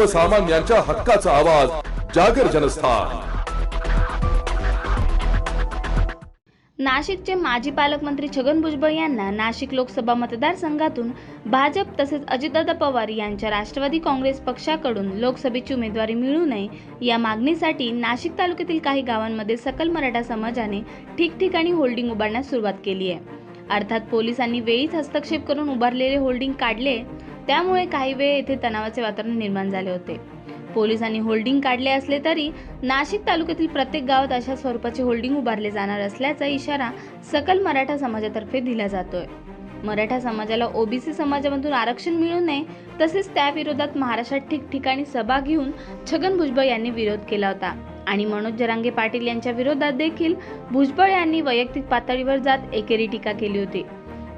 सर्वसामान्यांच्या हक्काचा आवाज जागर जनस्थान. नाशिकचे माजी पालकमंत्री छगन भुजबळ यांना नाशिक लोकसभा मतदारसंघातून भाजप तसेच अजितदादा पवार यांच्या राष्ट्रवादी काँग्रेस पक्षाकडून लोकसभेची उमेदवारी मिळू नये या मागणीसाठी नाशिक तालुक्यातील काही गावांमध्ये सकल मराठा समाजाने ठिकठिकाणी होल्डिंग उभारण्यास सुरुवात केली आहे. अर्थात पोलिसांनी वेळीच हस्तक्षेप करून उभारलेले होल्डिंग काढले त्यामुळे काही वेळ येथे तणावाचे वातावरण निर्माण झाले होते. पोलिसांनी होल्डिंग काढले असले तरी नाशिक तालुक्यातील प्रत्येक गावात अशा स्वरूपाचे होल्डिंग उभारले जाणार असल्याचा इशारा सकल मराठा समाजातर्फे दिला जातोय. मराठा समाजाला ओबीसी समाजामधून आरक्षण मिळू नये तसेच त्याविरोधात महाराष्ट्रात ठिकठिकाणी सभा घेऊन छगन भुजबळ यांनी विरोध केला होता. आणि मनोज जरांगे पाटील यांच्या विरोधात देखील भुजबळ यांनी वैयक्तिक पातळीवर जात एकेरी टीका केली होती.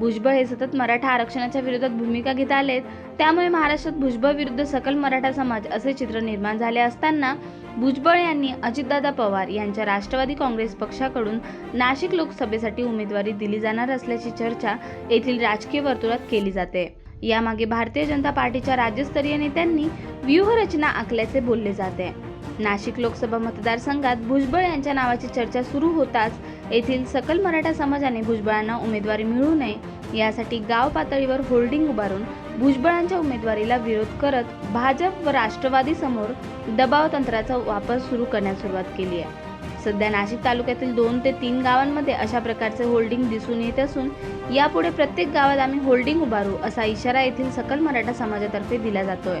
भुजबळ हे सतत मराठा आरक्षणाच्या विरोधात भूमिका घेत आलेत. त्यामुळे महाराष्ट्रात भुजबळ विरुद्ध सकल मराठा समाज असे चित्र निर्माण झाले असताना भुजबळ यांनी अजितदादा पवार यांच्या राष्ट्रवादी काँग्रेस पक्षाकडून नाशिक लोकसभेसाठी उमेदवारी दिली जाणार असल्याची चर्चा येथील राजकीय वर्तुळात केली जाते. यामागे भारतीय जनता पार्टीच्या राज्यस्तरीय नेत्यांनी व्यूहरचना आखल्याचे बोलले जाते. नाशिक लोकसभा मतदारसंघात भुजबळ यांच्या नावाची चर्चा सुरू होताच येथील सकल मराठा समाजाने भुजबळांना उमेदवारी मिळू नये यासाठी गाव पातळीवर होल्डिंग उभारून भुजबळांच्या उमेदवारीला विरोध करत भाजप व राष्ट्रवादी समोर दबाव तंत्राचा वापर सुरू करण्यास सुरुवात केली आहे. सध्या नाशिक तालुक्यातील दोन ते तीन गावांमध्ये अशा प्रकारचे होल्डिंग दिसून येत असून यापुढे प्रत्येक गावात आम्ही होल्डिंग उभारू असा इशारा येथील सकल मराठा समाजातर्फे दिला जातोय.